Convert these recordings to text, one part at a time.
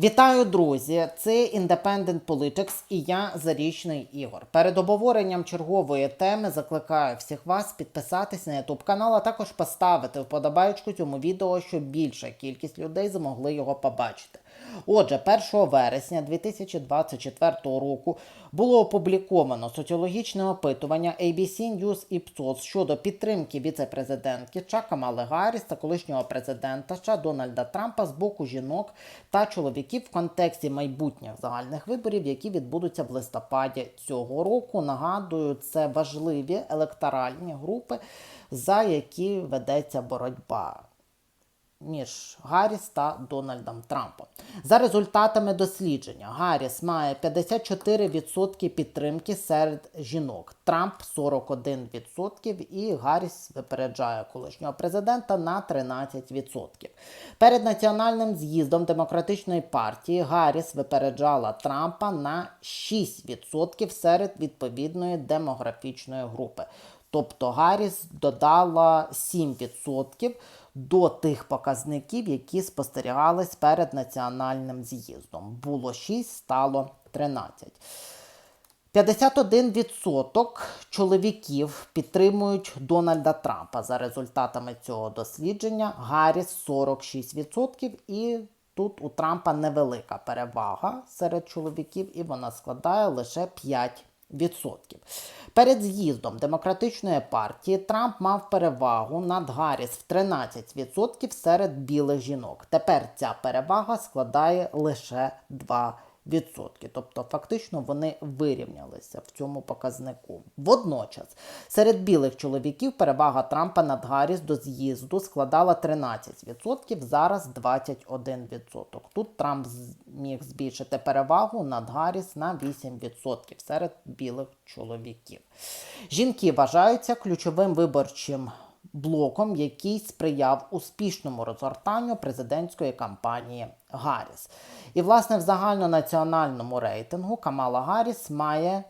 Вітаю, друзі! Це Independent Politics і я Зарічний Ігор. Перед обговоренням чергової теми закликаю всіх вас підписатись на YouTube канал, а також поставити вподобайку цьому відео, щоб більша кількість людей змогли його побачити. Отже, 1 вересня 2024 року було опубліковано соціологічне опитування ABC News Ipsos щодо підтримки віце-президентки США Камали Гарріс та колишнього президента США Дональда Трампа з боку жінок та чоловіків в контексті майбутніх загальних виборів, які відбудуться в листопаді цього року. Нагадую, це важливі електоральні групи, за які ведеться боротьба між Гарріс та Дональдом Трампом. За результатами дослідження, Гарріс має 54% підтримки серед жінок, Трамп 41% і Гарріс випереджає колишнього президента на 13%. Перед національним з'їздом демократичної партії Гарріс випереджала Трампа на 6% серед відповідної демографічної групи. Тобто Гарріс додала 7% до тих показників, які спостерігались перед національним з'їздом. Було 6, стало 13. 51% чоловіків підтримують Дональда Трампа за результатами цього дослідження. Гарріс 46%. І тут у Трампа невелика перевага серед чоловіків, і вона складає лише 5%. Відсотків. Перед з'їздом демократичної партії Трамп мав перевагу над Гарріс в 13% серед білих жінок. Тепер ця перевага складає лише 2%. Тобто, фактично, вони вирівнялися в цьому показнику. Водночас, серед білих чоловіків перевага Трампа над Гарріс до з'їзду складала 13%, зараз 21%. Тут Трамп міг збільшити перевагу над Гарріс на 8% серед білих чоловіків. Жінки вважаються ключовим виборчим блоком, який сприяв успішному розгортанню президентської кампанії Гарріс. І, власне, в загальнонаціональному рейтингу Камала Гарріс має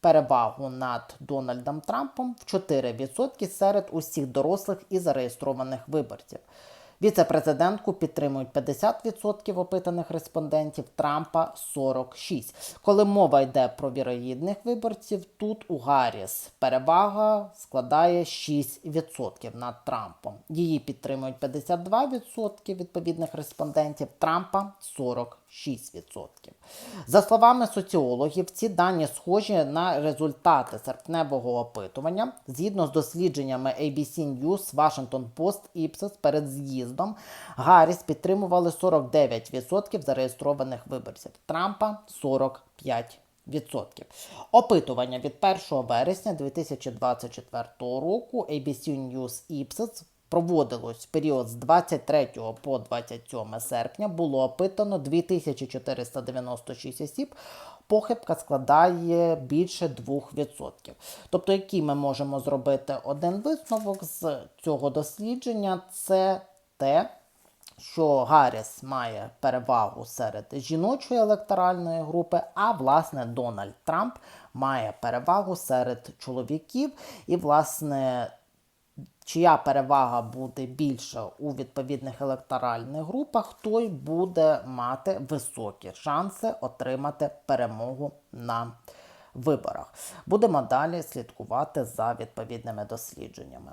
перевагу над Дональдом Трампом в 4% серед усіх дорослих і зареєстрованих виборців. Віце-президентку підтримують 50% опитаних респондентів, Трампа 46%. Коли мова йде про вірогідних виборців, тут у Гарріс перевага складає 6% над Трампом. Її підтримують 52% відповідних респондентів, Трампа 46%. За словами соціологів, ці дані схожі на результати серпневого опитування. Згідно з дослідженнями ABC News, Washington Post, Ipsos перед з'їздом Гарріс підтримували 49% зареєстрованих виборців, Трампа 45%. Відсотків. Опитування від 1 вересня 2024 року ABC News Ipsos проводилось в період з 23 по 27 серпня. Було опитано 2496 осіб. Похибка складає більше 2%. Тобто, який ми можемо зробити один висновок з цього дослідження, це те, що Гарріс має перевагу серед жіночої електоральної групи, а власне Дональд Трамп має перевагу серед чоловіків. І, власне, чия перевага буде більша у відповідних електоральних групах, той буде мати високі шанси отримати перемогу на виборах. Будемо далі слідкувати за відповідними дослідженнями.